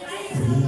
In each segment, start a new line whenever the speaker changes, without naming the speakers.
Yeah.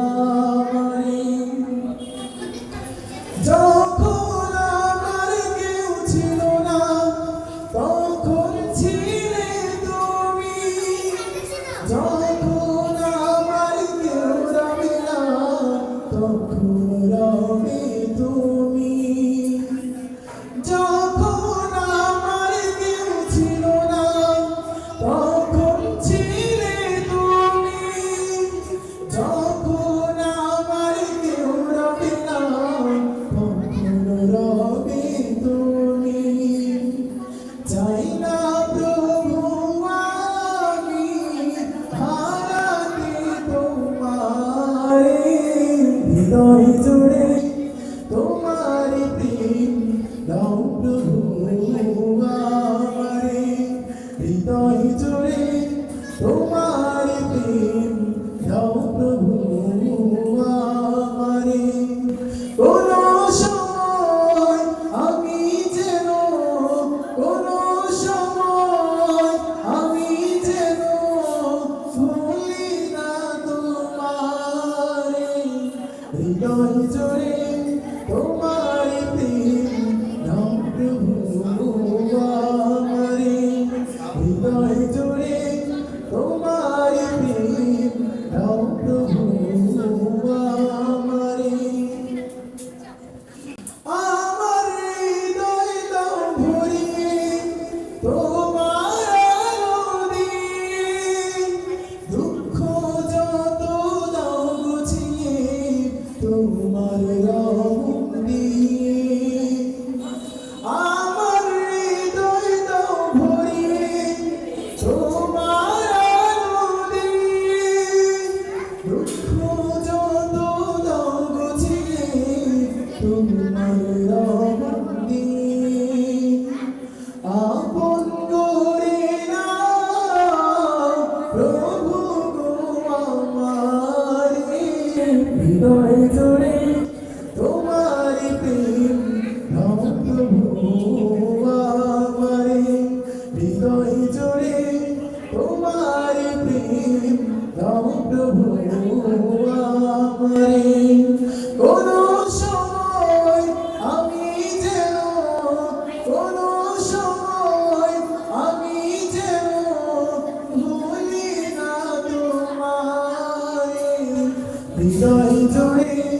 ঘুরবে তুমি। যা হৃদয় জোরে তোমার তোমার রহম দিয়ে আমার হৃদয় দাও ভরিয়ে তোমার হৃদয় জোরে তোমার প্রেম আমারে হৃদয় জোরে তোমার প্রেম প্রভু And so he told me